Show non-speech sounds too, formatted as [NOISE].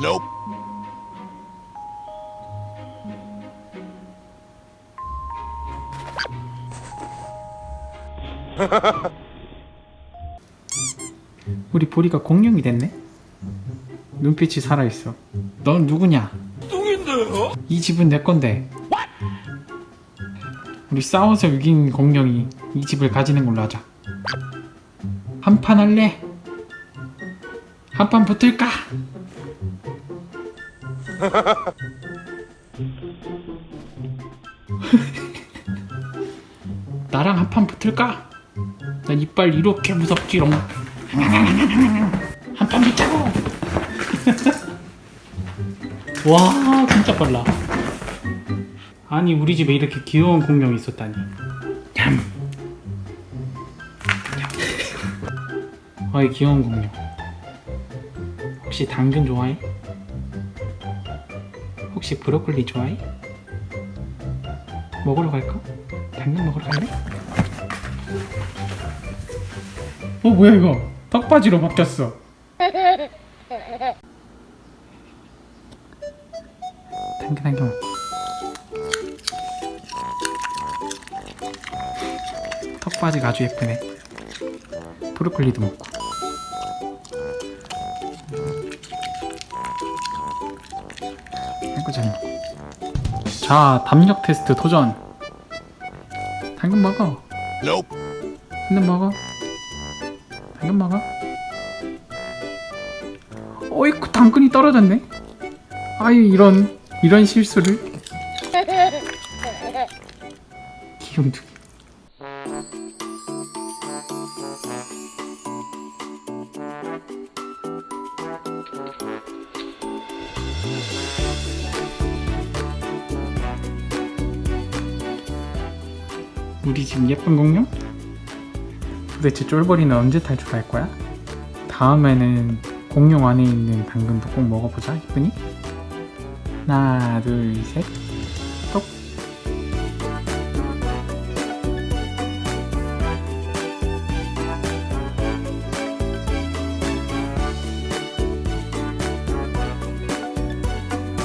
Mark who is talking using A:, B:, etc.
A: Nope. [LAUGHS]
B: 우리 보리가 공룡이 됐네? 눈빛이 살아있어. 넌 누구냐?
A: 뚱인데요?
B: 이 집은 내 건데. 우리 싸워서 이긴 공룡이 이 집을 가지는 걸로 하자. 한 판 할래? 한 판 붙을까? [LAUGHS] 나랑 한 판 붙을까? 난 이빨 이렇게 무섭지롱. 한 판 붙자고! [LAUGHS] 와 진짜 빨라 아니 우리 집에 이렇게 귀여운 공룡이 있었다니 참 [LAUGHS] 어이 귀여운 공룡 혹시 당근 좋아해? 혹시 브로콜리 좋아해? 먹으러 갈까? 당근 먹으러 갈래? 어 뭐야 이거 턱바지로 바뀌었어 당근 먹 턱바지가 아주 예쁘네 브로콜리도 먹고 아이고 잘 먹고 자 담력 테스트 도전. 당근 먹어.
A: Nope.
B: 당근 먹어. 당근 먹어. 어이쿠 당근이 떨어졌네. 아유 이런 이런 실수를. 귀염둥 우리 집 예쁜 공룡? 도대체 쫄보리는 언제 탈출할 거야? 다음에는 공룡 안에 있는 당근도 꼭 먹어보자 이쁘니? 하나 둘 셋